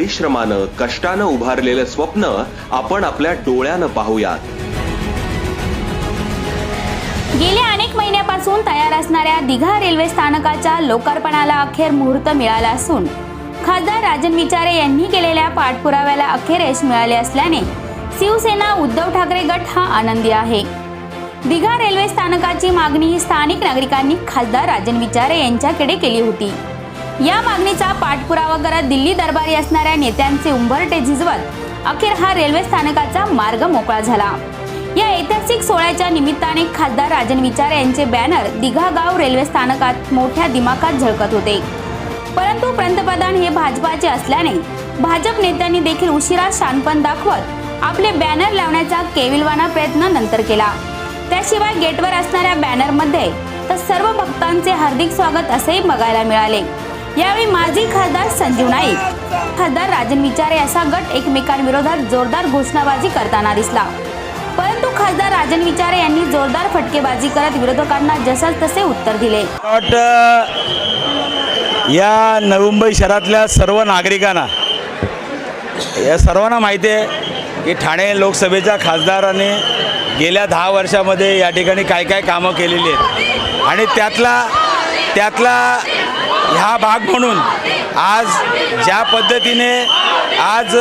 परिश्रमानं कष्टानं उभारलेलं स्वप्न आपण आपल्या डोळ्यानं पाहूयात. गेल्या अनेक महिन्यापासून तयार असणाऱ्या दिघा रेल्वे स्थानकाच्या लोकार्पणाला अखेर मुहूर्त मिळाला असून खासदार राजन विचारे यांनी केलेल्या पाठपुराव्याला अखेर यश मिळाले असल्याने शिवसेना उद्धव ठाकरे गट हा आनंदी आहे. दिघा रेल्वे स्थानकाची मागणी स्थानिक नागरिकांनी खासदार राजन विचारे यांच्याकडे केली होती. या मागणीचा पाठपुरावा करत दिल्ली दरबारी असणाऱ्या नेत्यांचे उंबरटे झिजवत अखेर हा रेल्वे स्थानकाचा मार्ग मोकळा झाला. या ऐतिहासिक सोहळ्याच्या निमित्ताने खासदार राजन विचारे यांचे बॅनर दिघा गाव रेल्वे स्थानकात मोठ्या दिमाखात झळकत होते. परंतु पंतप्रधान हे भाजपाचे असल्याने भाजप नेत्यांनी देखील उशिरा शानपण दाखवत आपले बॅनर लावण्याचा केविलवाना प्रयत्न नंतर केला. त्याशिवाय गेटवर असणाऱ्या बॅनरमध्ये तर सर्व भक्तांचे हार्दिक स्वागत असेही बघायला मिळाले. यावेळी माजी खासदार संजीव नाईक. खासदार राजन विचारे असा गट एकमेकांविरोधात जोरदार घोषणाबाजी करताना दिसला. परंतु खासदार राजन विचारे यांनी जोरदार फटकेबाजी करत विरोधकांना जसंच तसे उत्तर दिले. या नवी मुंबई शहरातल्या सर्व नागरिकांना या सर्वांना माहिती आहे की ठाणे लोकसभेच्या खासदाराने गेल्या दहा वर्षामध्ये या ठिकाणी काय काय कामं केलेली आहेत. आणि त्यातला त्यातला ह्या भाग म्हणून आज ज्या पद्धतीने आज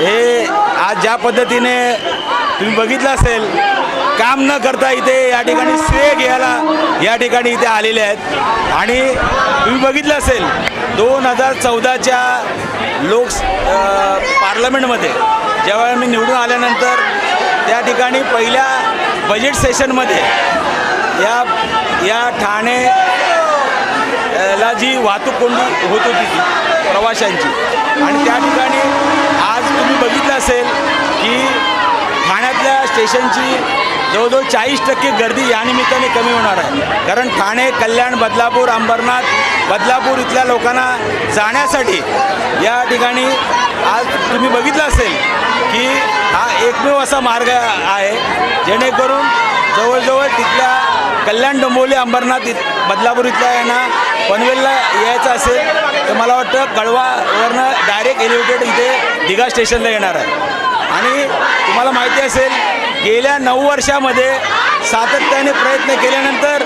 हे आज ज्या पद्धतीने तुम्ही बघितलं असेल काम न करता इथे या ठिकाणी श्रेय घ्यायला या ठिकाणी इथे आलेले आहेत. आणि तुम्ही बघितलं असेल दोन हजार चौदाच्या लोक पार्लमेंटमध्ये जेव्हा मी निवडून आल्यानंतर त्या ठिकाणी पहिल्या बजेट सेशनमध्ये या या ठाणे ला जी वाहतूक कोंडी होत होती ती प्रवाशांची. आणि त्या ठिकाणी आज तुम्ही बघितलं असेल की ठाण्यातल्या स्टेशनची जवळजवळ चाळीस टक्के गर्दी या निमित्ताने कमी होणार आहे. कारण ठाणे कल्याण बदलापूर अंबरनाथ बदलापूर इथल्या लोकांना जाण्यासाठी या ठिकाणी आज तुम्ही बघितलं असेल की हा एकमेव असा मार्ग आहे जेणेकरून जवळजवळ तिथल्या कल्याण डोंबोली अंबरनाथ बदलापूर इथल्या यांना पनवेलला यायचं असेल तर मला वाटतं कळवावरनं डायरेक्ट एलिव्हेटेड इथे दिघा स्टेशनला येणार आहे. आणि तुम्हाला माहिती असेल गेल्या नऊ वर्षामध्ये सातत्याने प्रयत्न केल्यानंतर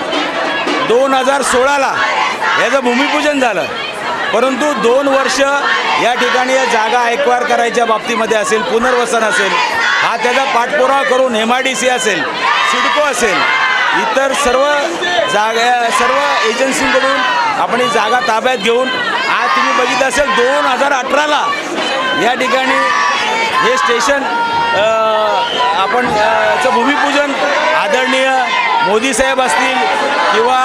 दोन हजार सोळाला याचं भूमिपूजन झालं. परंतु दोन वर्ष या ठिकाणी या जागा ऐकवार करायच्या बाबतीमध्ये असेल पुनर्वसन असेल हा त्याचा पाठपुरावा करून एम आय डी सी असेल सिडको असेल इतर सर्व जागा सर्व एजन्सींकडून आपण ही जागा ताब्यात घेऊन आज तुम्ही बघितलं असेल दोन हजार अठराला या ठिकाणी हे स्टेशन आपण चं भूमिपूजन आदरणीय मोदी साहेब असतील किंवा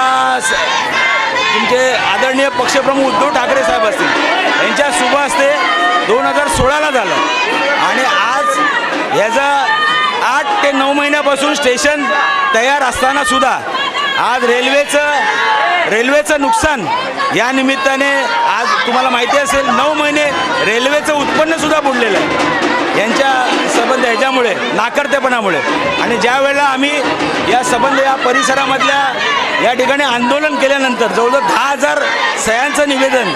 तुमचे आदरणीय पक्षप्रमुख उद्धव ठाकरे साहेब असतील यांच्या शुभ ते दोन हजार सोळाला झालं. आणि आज ह्याचं आठ ते नऊ महिन्यापासून स्टेशन तयार असतानासुद्धा आज रेल्वेचं रेल्वेचं नुकसान. या निमित्ताने आज तुम्हाला माहिती असेल नऊ महिने रेल्वेचं उत्पन्नसुद्धा बुडलेलं आहे. यांच्या संबंध ह्याच्यामुळे नाकर्तेपणामुळे. आणि ज्या वेळेला आम्ही या संबंध या परिसरामधल्या या ठिकाणी आंदोलन केल्यानंतर जवळजवळ दहा हजार सह्यांचं निवेदन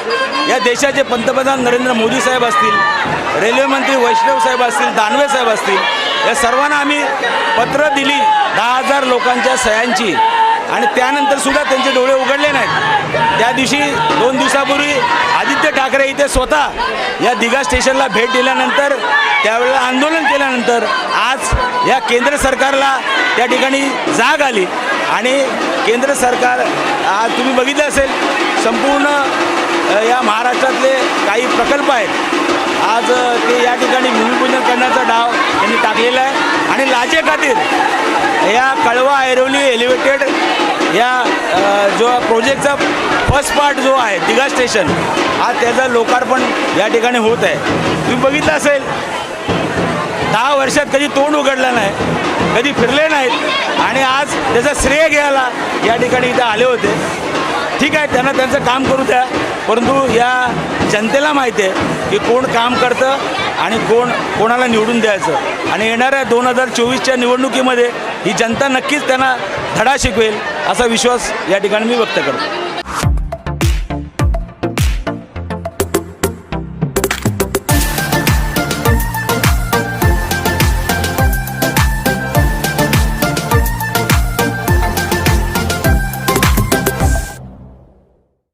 या देशाचे पंतप्रधान नरेंद्र मोदी साहेब असतील रेल्वे मंत्री वैष्णव साहेब असतील दानवे साहेब असतील या सर्वांना आम्ही पत्र दिली दहा हजार लोकांच्या सह्यांची. आणि त्यानंतर सुद्धा त्यांचे डोळे उघडले नाहीत. त्या दिवशी दोन दिवसापूर्वी आदित्य ठाकरे इथे स्वतः या दिघा स्टेशनला भेट दिल्यानंतर त्यावेळेला आंदोलन केल्यानंतर आज या केंद्र सरकारला त्या ठिकाणी जाग आली. आणि केंद्र सरकार आज तुम्ही बघितलं असेल संपूर्ण या महाराष्ट्रातले काही प्रकल्प आहेत. आज ते या ठिकाणी भूमिपूजन करण्याचा डाव त्यांनी टाकलेला आहे. आणि लाजे खातीर या कळवा ऐरोली एलिव्हेटेड या जो प्रोजेक्टचा फर्स्ट पार्ट जो आहे दिघा स्टेशन आज त्याचं लोकार्पण या ठिकाणी होत आहे. तुम्ही बघितलं असेल दहा वर्षात कधी तोंड उघडलं नाही कधी फिरले नाहीत आणि आज त्याचा श्रेय घ्यायला या ठिकाणी इथं आले होते. ठीक आहे त्यांना त्यांचं काम करू द्या. परंतु या जनतेला माहिती आहे की कोण काम करतं आणि कोण कोणाला निवडून द्यायचं. आणि येणाऱ्या दोन हजार चोवीसच्या निवडणुकीमध्ये ही जनता नक्कीच त्यांना धडा शिकवेल असा विश्वास या ठिकाणी मी व्यक्त करतो.